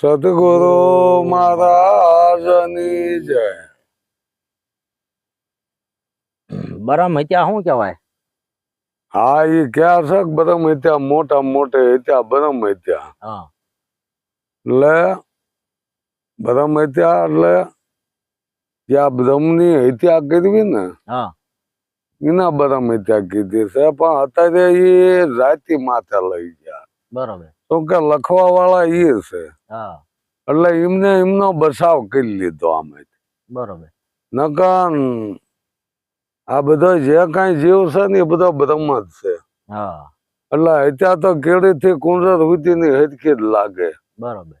સદગુરુ મહારાજની જય. બરામ હત્યા શું કહેવાય? હા એ ક્યાં છે કે બ્રહ્મ હત્યા? મોટા મોટે હત્યા બ્રહ્મ હત્યા. એટલે બ્રહ્મ હત્યા એટલે જ્યાં બ્રહ્મની હત્યા કરવી ને હા. એના બ્રહ્મ હત્યા કીધી છે. પણ અત્યારે એ જાતિ માથે લઈ ગયા. બરોબર. તો કે લખવા વાળા એ છે એટલે એમને એમનો બસાવ કરી લીધો આમે બરોબર. નકર આ બધો જે કઈ જીવ છે ને એ બધો બ્રહ્મ જ છે એટલે અત્યારે તો કેળીથી કુંજર સુધીની હરખી જ લાગે. બરોબર.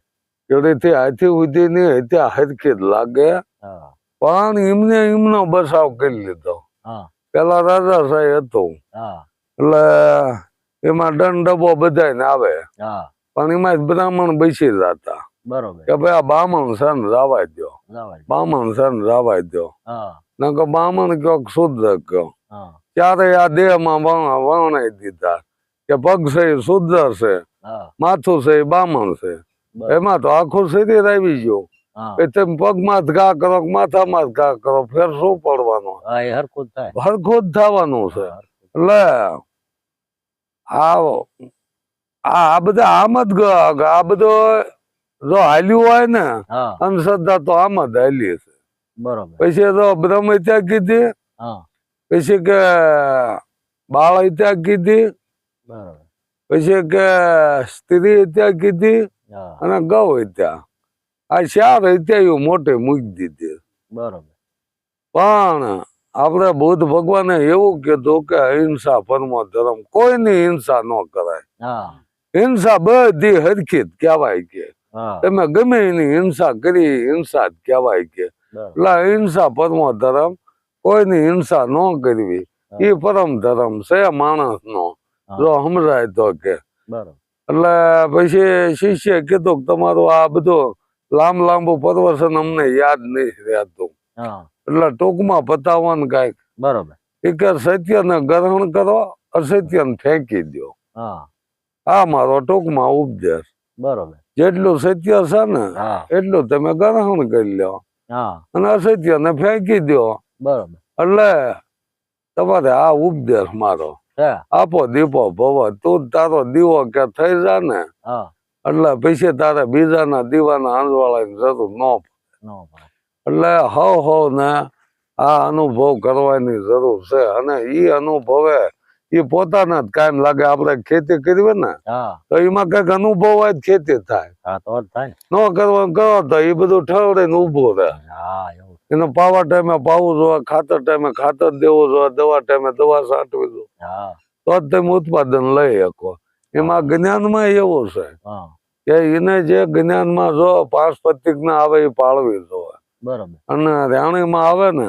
કેળીથી હાથી સુધીની અત્યારે હરખી જ લાગે. હા. પણ એમને એમનો બસાવ કરી લીધો. હા. પેલા રાજા સાહેબ હતું. હા. એટલે એમાં દંડ બધા બધાને આવે. પણ એમાં બ્રાહ્મણ બેસી જતા બરોબર. કે ભાઈ આ બામણ છે ને રાવા દો જવાય બામણ રાવાય ને દો કયો શુદ્ધ કયો. ત્યારે આ દેહમાં વણ- વણાઈ દીધા. કે પગ છે શુદ્ધ છે માથું છે બ્રાહ્મણ છે. એમાં તો આખું શરીર આવી ગયું. તમે પગમાં ઘા કરો કે માથામાં ઘા કરો ફેર શું પડવાનું? હરખુદ હરખું જ થવાનું છે. એટલે આ આ આ બધા આમ જ ગ- આ બધો જો હાલ્યું હોય ને હા અંધશ્રદ્ધા તો આમ જ હાલી છે બરોબર પછી તો બ્રહ્મ હત્યા કીધી હા પછી કે બાળ હત્યા કીધી બરોબર પછી કે સ્ત્રી હત્યા કીધી હા અને ગૌ હત્યા આ ચાર હત્યાઓ મોટે મૂકી દીધી બરોબર પણ આપણે બુદ્ધ ભગવાને એવું કીધું કે અહિંસા પરમો ધર્મ કોઈની હિંસા ન કરાય. હિંસા બધી હરખી જ કહેવાય કે. તમે ગમે એની હિંસા કરી હિંસા જ કહેવાય કે. એટલે અહિંસા પરમો ધર્મ કોઈની હિંસા ન કરવી. એ પરમ ધર્મ છે માણસ નો જો સમજાય તો કે. બરોબર. એટલે પછી શિષ્ય કીધું કે તમારું આ બધું લાંબ લાંબુ પરવર્ષન અમને યાદ નહીં રહેતું. એટલે ટૂંકમાં પતાવવાનું કાંઈક. બરોબર. એ કે સત્યને ગ્રહણ કરો અસત્યને ફેંકી દો હા. આ મારો ટૂંકમાં ઉપદેશ. બરોબર. જેટલું સત્ય છે ને એટલું તમે ગ્રહણ કરી લો. અને અસત્યને ફેંકી દો બરોબર. એટલે તમારે આ ઉપદેશ મારો. આપો દીપો ભવ તું તારો દીવો કે થઈ જા ને. એટલે પછી તારે બીજાના દીવાના આંજવાળા જરૂર ન પડે. નો એટલે હવ હવ ને આ અનુભવ કરવાની જરૂર છે. અને ઈ અનુભવે એ પોતાના જ કાયમ લાગે આપણે ખેતી કરવી ને તો એમાં કંઈક અનુભવ હોય જ ખેતી થાય. ને. ન કરવાનું કરો તો એ બધું ઠવડે ને ઊભું રહે. એનો પાવા ટાઈમે પાવું જોવા ખાતર ટાઈમે ખાતર દેવું જોવા દવા ટાઈમે દવા છાંટવી દો હા. તો જ તમે ઉત્પાદન લઈ શકો. એમાં જ્ઞાનમાં એવું છે કે એને જે જ્ઞાનમાં જો પાંચ પ્રતિજ્ઞા આવે એ પાળવી જોઈએ. બરોબર. અને રાણીમાં આવે ને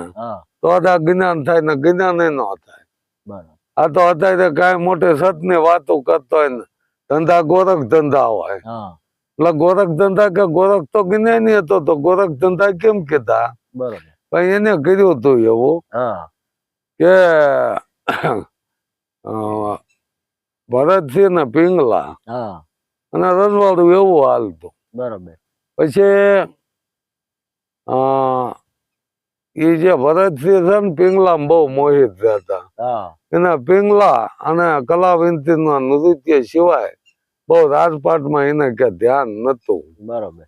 તો આ જ્ઞાન થાય ને જ્ઞાન ન થાય. બરોબર. આ તો અત્યારે કઈ મોટી સતની વાતો કરતો હોય ને ધંધા ગોરખ ધંધા હોય. એટલે ગોરખ ધંધા કે ગોરખ તો જ્ઞાની હતો તો ગોરખ ધંધા કેમ કીધા? બરાબર. પણ એને કર્યું હતું એવું હા. કે ભરતસિંહ ને પિંગલા હા. અને રજવાડું એવું હાલતું. બરાબર. પછી એ જે ભરતસિંહ છે ને પિંગલા બહુ મોહિત રહેતા. હા. એના પિંગલા અને કલાવિંતી નૃત્ય સિવાય બહુ રાજપાટમાં એને કે ધ્યાન નતું બરોબર.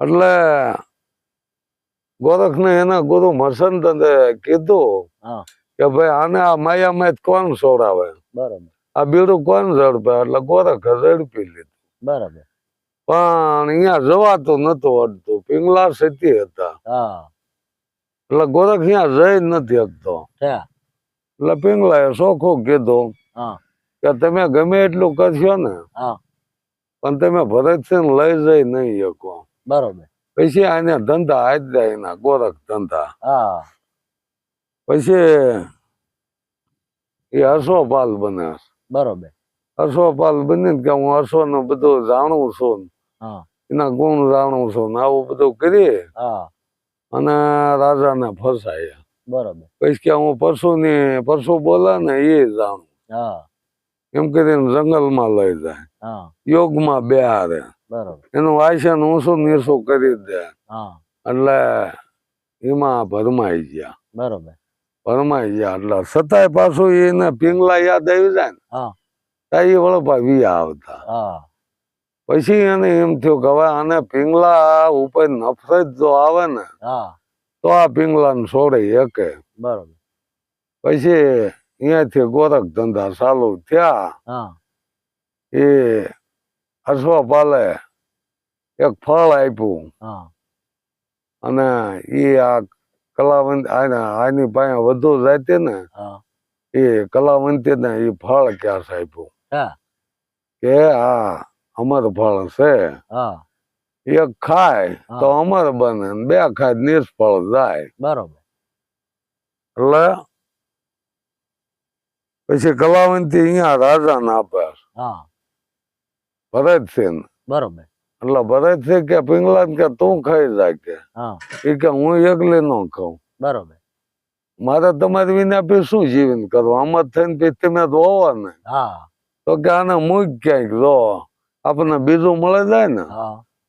એટલે ગોરખને એના ગુરુ મસંત કીધું હા. કે ભાઈ આને આ માયામાં કોણ સોડાવે? બરોબર. આ બીડું કોણ ઝડપે? એટલે ગોરખ ઝડપી લીધું. બરોબર. પણ અહીંયા જવાતો નતો અડતો. પિંગલા સતી હતા. એટલે ગોરખ અહીંયા જઈ નથી શકતો એટલે પિંગલા એ કીધું કીધો કે તમે ગમે એટલું કરશો ને પણ તમે ભરતસિંહ લઈ જઈ નહીં શકો. બરોબર. પછી આને ધંધા હાથ જાય એના ગોરખ ધંધા. હા. પછી એ હર્ષોપાલ બને બરોબર. હર્ષોપાલ બની કે હું હર્ષો નું બધું જાણું છું એના ગુણ જાણું છું ને આવું બધું કરી હા. અને રાજાને ફસાય. બરાબર. પછી કે હું પરશુની પરશુ બોલે ને એ જાણું એમ કરીને જંગલમાં લઈ જાય. યોગમાં બેહારે એનું વાયસન ઊંચું નીચું કરી દે. હા. એટલે એમાં ભરમાઈ ગયા. બરોબર. ભરમાઈ ગયા. એટલે છતાંય પાછું એને પિંગલા યાદ આવી જાય ને હા. ત્યાં એ વળપા વી આવતા. હા. પછી એને એમ થયું કે હવે આને પિંગલા ઉપર નફરત જો આવે ને હા. તો આ પિંગલાને છોડે એકે. બરોબર. પછી અહીંયાથી ગોરખ ધંધા ચાલુ થયા. હા. એ અશ્વપાલે એક ફળ આપ્યું. હા. અને એ આ કલાવંત આની પાસે વધુ જાતે ને હા. એ કલાવંતી ને એ ફળ ક્યાં આપ્યું? હા. કે આ અમર ફળ છે એક ખાય તો. અમર બને ને બે ખાય નિષ્ફળ જાય. બરોબર. એટલે પછી કલાવંતી અહીંયા રાજાને આપે. હા. ભરતસિંહ બરોબર. એટલે ભરતસિંહ કે પિંગલા કે તું ખાઈ જાય કે. હા. એ કે હું એકલી નો ખાઉં. બરોબર. મારે તમારી વિના પછી શું જીવન કરવું? આમાં થઈને પછી તમે તો હોવો ને તો કે આને મૂક ક્યાંક જો. આપણને બીજું મળે જાય ને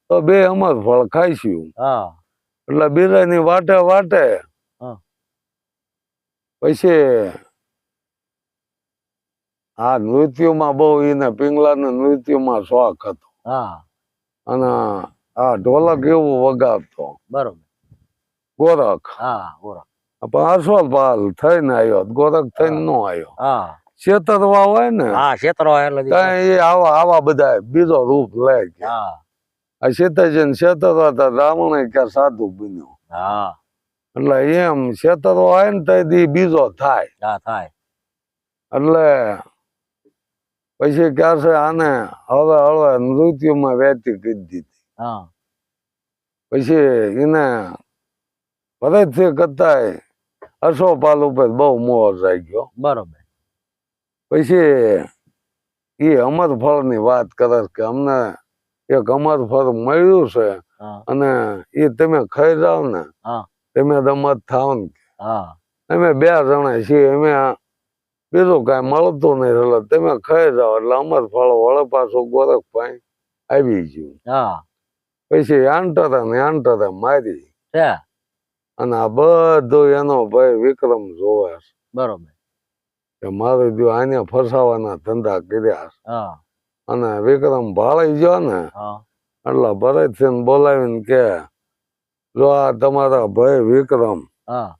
તો બે અમર ફળ ખાઈશું. એટલે બીજા ની વાટે વાટે પછી આ નૃત્યમાં બહુ એને પિંગલાને નૃત્યમાં શોખ હતો. હા. અને આ ઢોલક એવું વગાડતો. બરોબર. ગોરખ. હા ગોરખ. પણ પાલ થઈને આવ્યો ગોરખ થઈને નો આવ્યો. હા. છેતરવા હોય ને હા ક્ષેત્રો એટલે એ આવા આવા બધા બીજો રૂપ લે કે. આ સીતાજી ને છેતરવા હતા બ્રાહ્મણ સાધુ બન્યો. હા. એટલે એમ છેતરવા હોય ને તો બીજો થાય. હા થાય. એટલે પછી ક્યાં છે આને હવે હવે મૃત્યુમાં વહેતી કરી દીધી. હા. પછી એને ભરતથી કરતા અશોપાલ ઉપર બહુ મોહ ગયો બરોબર. પછી એ અમર ફળની વાત કરે કે અમને એક અમર ફળ મળ્યું છે અને એ તમે ખાઈ જાઓ ને. તમે રમત થાવ ને. અમે બે જણા છીએ અમે બીજું કઈ મળતું નહીં એટલે તમે ખાઈ જાઓ એટલે અમર ફળ વળે પાછું ગોરખ પાઈ આવી ગયું. હા. પછી આંટરે ને આંટરે મારી. અને આ બધું એનો ભાઈ વિક્રમ જોવે બરોબર. કે મારે જો આને ફસાવાના ધંધા કર્યા અને વિક્રમ ભાળી ગયો ને એટલે ભરતસિંહ બોલાવીને કે જો આ તમારા ભાઈ વિક્રમ હા.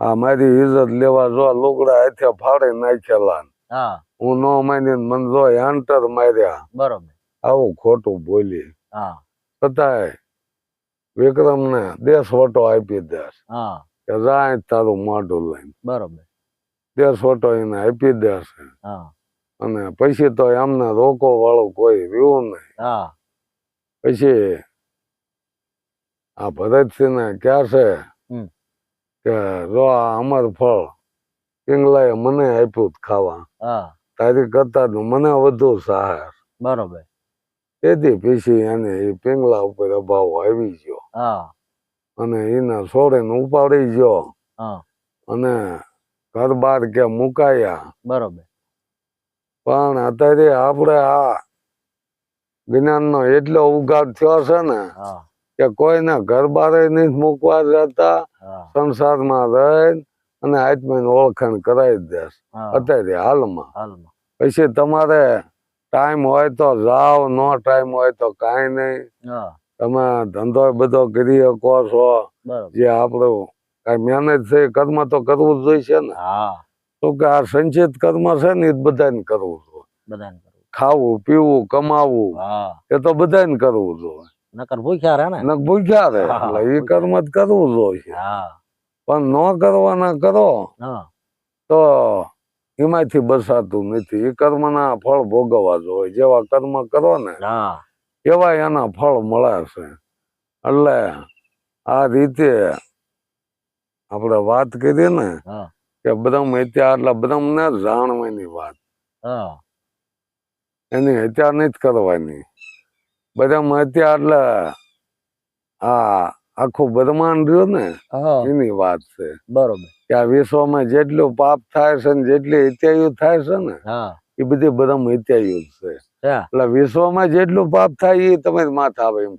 આ મારી ઇજ્જત લેવા જો લુગડા હાથે ફાડી નાખેલા હા. હું ન માની મન જો એન્ટર માર્યા. બરોબર. આવું ખોટું બોલી. હા. વિક્રમ ને દેશ વટો આપી દેશ હા. કે જાય તારું મોઢું લઈને. બરોબર. દેશ વટો એને આપી દેશે અને પછી તો એમને રોકો વાળું કોઈ રહ્યું નહીં. પછી આ ભરતસિંહ ને છે. કે જો આ અમર ફળ પિંગલાએ મને આપ્યું ખાવા. તારી કરતા તો મને વધુ સહાય બરોબર. તેથી પછી એને એ પિંગલા ઉપર અભાવ આવી ગયો. હા. અને એને છોડીને ઉપાડી ગયો. હા. અને ઘર બાર કે મુકાયા. બરોબર. પણ અત્યારે આપણે આ જ્ઞાનનો એટલો ઉઘાડ થયો છે ને કે કોઈને ઘર બારે નહીં મૂકવા જતા સંસારમાં રહી અને આત્માની ઓળખાણ કરાવી દેશ અત્યારે હાલમાં. પછી તમારે ટાઈમ હોય તો જાઓ નો ટાઈમ હોય તો કાંઈ નહીં. તમે ધંધો બધો કરી શકો છો. જે આપણું કાંઈ મહેનત છે કર્મ તો કરવું જ જોઈશે ને. હા. તો કે આ સંચિત કર્મ છે ને એ બધાને કરવું જોઈએ. ખાવું પીવું કમાવું હા. એ તો બધાને કરવું જોઈએ. નકર ભૂખ્યા રહે ને. ને ભૂખ્યા રહે એટલે એ કર્મ જ કરવું જોઈએ. હા. પણ ન કરવાના કરો હા. તો એમાંથી બસાતું નથી. એ કર્મના ફળ ભોગવવા જોઈએ. જેવા કર્મ કરો ને હા. એવા એના ફળ મળે છે. એટલે આ રીતે આપણે વાત કરીએ ને કે બધા અત્યાર એટલે બ્રહ્મને જાણવાની વાત. એની હત્યા નથી કરવાની. બ્રહ્મ હત્યા એટલે આ આખું બ્રહ્માંડ રહ્યું ને એની વાત છે. બરોબર. કે આ વિશ્વમાં જેટલું પાપ થાય છે ને જેટલી હત્યાઓ થાય છે ને હા. એ બધી બ્રહ્મ હત્યાયું છે. એટલે વિશ્વમાં જેટલું પાપ થાય એ તમે માથા આવે એમ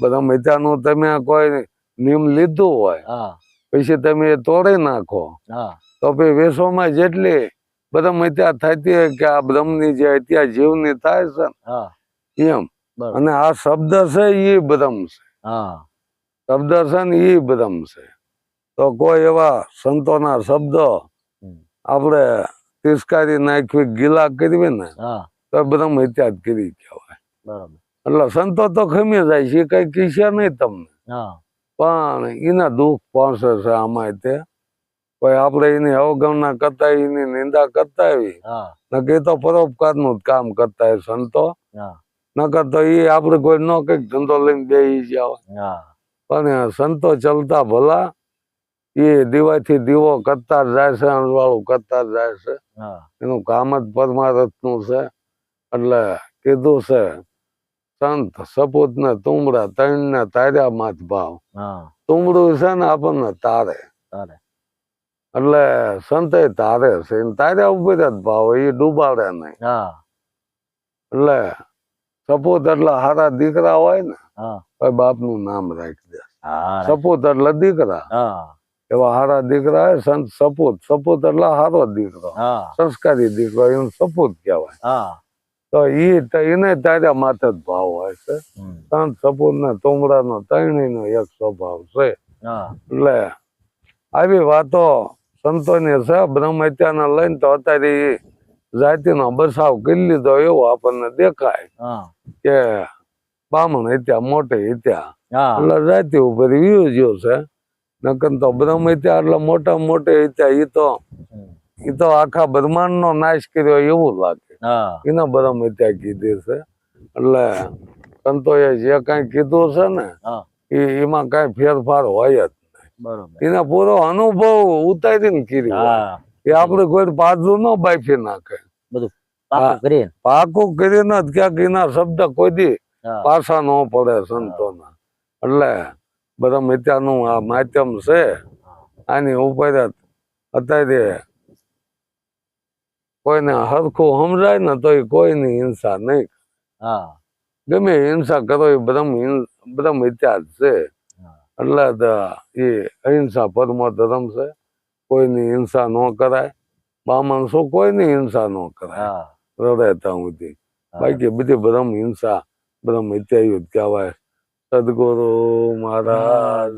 બધા હત્યાનું તમે કોઈ નિયમ લીધું હોય હા. પછી તમે એ તોડી નાખો. હા. તો પછી વેસોમાં જેટલી બધા મત્યા થતી કે આ બ્રહ્મની જે હત્યા જીવની થાય છે હા. ને એમ અને આ શબ્દ છે એ બ્રહ્મ છે. હા. શબ્દ છે ને એ બ્રહ્મ છે. તો કોઈ એવા સંતોના શબ્દો. આપણે તિસ્કારી નાખવી ગીલા કરવી ને હા. તો બ્રહ્મ હત્યા કરી કહેવાય. બરાબર. એટલે સંતો તો ખમી જાય છે કઈ કીશે નહીં તમને. હા. પણ એના દુઃખ પહોંચે છે આમાં તે. કોઈ આપણે એની અવગણના કરતા એની નિંદા કરતા આવી નકે તો પરોપકારનું જ કામ કરતા હોય સંતો. નકર તો એ આપડે કોઈ ન કંઈક ધંધો લઈને બે જાવ પણ સંતો ચલતા ભલા એ દીવાથી દીવો કરતા જાય છે અણવાળું કરતા જાય છે. હા. એનું કામ જ પરમારથનું છે. એટલે કીધું છે સંત સપૂત ને તુમડા ત્રણ ને તાર્યા માથ ભાવ. તુમડું છે ને આપણને તારે. એટલે સંતે તારે છે. તાર્યા ઉપર જ ભાવ એ ડૂબાડે નહીં. એટલે સપૂત એટલે હારા દીકરા હોય ને બાપનું નામ રાખી દે. હા સપૂત એટલે દીકરા. હા. એવા હારા દીકરા હોય સંત સપૂત. સપૂત એટલે હારો દીકરો. હા. સંસ્કારી દીકરો એનું સપૂત કહેવાય. હા. તો ઈ એને તાર્યા માથે જ ભાવ હોય છે. તાન સપૂર ને તુમડા નો તુમડાનો ત્રણેયનો એક સ્વભાવ છે. એટલે આવી વાતો સંતોની છે. બ્રહ્મ હત્યાને લઈને તો અત્યારે જાતિનો બસાવ કરી લીધો એવો આપણને દેખાય હા. કે બામણ હત્યા મોટી હત્યા. એટલે જાતિ ઉપર વ્યુ જ્યો છે. નકર તો બ્રહ્મ હત્યા એટલે મોટા મોટી હત્યા ઈ તો ઈ તો આખા બ્રહ્માંડ નો નાશ કર્યો એવું લાગે. એને બ્રહ્મ હત્યા કીધી છે. એટલે સંતોએ જે કઈ કીધું છે ને એ એમાં કઈ ફેરફાર હોય જ નહીં. એને પૂરો અનુભવ ઉતારીને કર્યો. એ આપડે કોઈ પાછું ન બાફી નાખે. બધું પાકું કરીને. જ ક્યાંક એના શબ્દ કોઈ દી પાછા ન પડે સંતોના. એટલે બ્રહ્મ હત્યાનું આ માધ્યમ છે. આની ઉપર અત્યારે કોઈને હરખું સમજાય ને તો કોઈની હિંસા નહીં હા. ગમે હિંસા કરો એ બ્રહ્મ બ્રહ્મ ઇતિહાસ છે. એટલે એ અહિંસા પરમો ધર્મ છે. કોઈની હિંસા ન કરાય. બામણ શું કોઈની હિંસા ન કરાય. હા. રડે ત્યાં સુધી બાકી બધી બ્રહ્મ હિંસા બ્રહ્મ હત્યા જ કહેવાય. સદગુરુ મહારાજ.